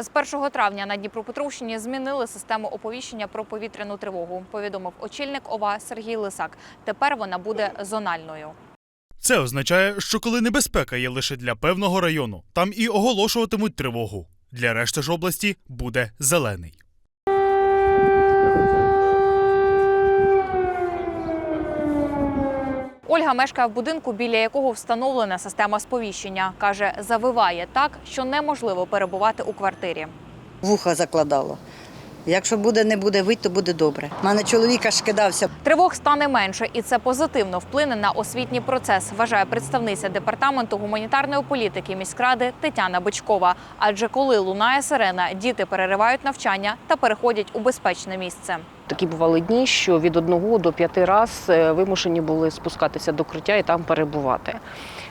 З 1 травня на Дніпропетровщині змінили систему оповіщення про повітряну тривогу. Повідомив очільник ОВА Сергій Лисак. Тепер вона буде зональною. Це означає, що коли небезпека є лише для певного району, там і оголошуватимуть тривогу. Для решти ж області буде зелений. Ольга мешкає в будинку, біля якого встановлена система сповіщення. каже, завиває так, що неможливо перебувати у квартирі. Вуха закладало. Якщо буде, не буде вить, то буде добре. У мене чоловік аж кидався. Тривог стане менше, і це позитивно вплине на освітній процес, вважає представниця департаменту гуманітарної політики міськради Тетяна Бичкова. Адже коли лунає сирена, діти переривають навчання та переходять у безпечне місце. Такі бували дні, що від одного до п'яти раз е, вимушені були спускатися до укриття і там перебувати.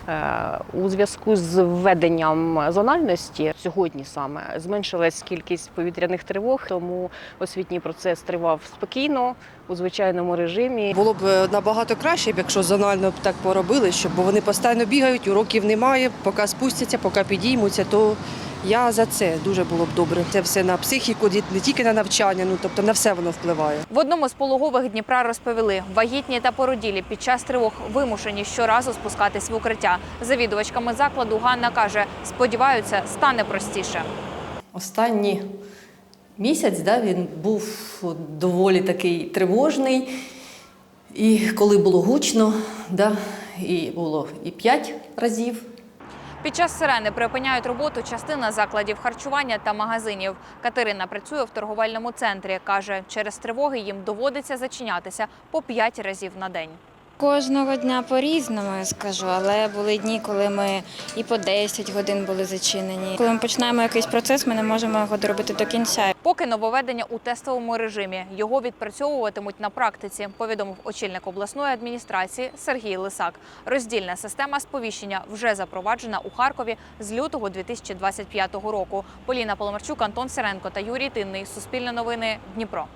Е, У зв'язку з введенням зональності сьогодні саме зменшилась кількість повітряних тривог, тому освітній процес тривав спокійно у звичайному режимі. Було б е, набагато краще, якщо зонально б так поробили, щоб бо вони постійно бігають, уроків немає, поки спустяться, поки підіймуться, то я за це дуже було б добре. Це все на психіку, не тільки на навчання, ну тобто на все воно впливає. В одному з пологових Дніпра розповіли, вагітні та породілі під час тривог вимушені щоразу спускатись в укриття. Завідувачками закладу Ганна каже, сподіваються, стане простіше. Останній місяць да, він був доволі такий тривожний. І коли було гучно, да, і було і п'ять разів. Під час сирени припиняють роботу частина закладів харчування та магазинів. Катерина працює в торговельному центрі. каже, через тривоги їм доводиться зачинятися по п'ять разів на день. Кожного дня по-різному я скажу, але були дні, коли ми і по 10 годин були зачинені. Коли ми починаємо якийсь процес, ми не можемо його доробити до кінця. Поки нововведення у тестовому режимі його відпрацьовуватимуть на практиці, повідомив очільник обласної адміністрації Сергій Лисак. Роздільна система сповіщення вже запроваджена у Харкові з лютого 2025 року. Поліна Поломарчук, Антон Сиренко та Юрій Тинний. Суспільне новини Дніпро.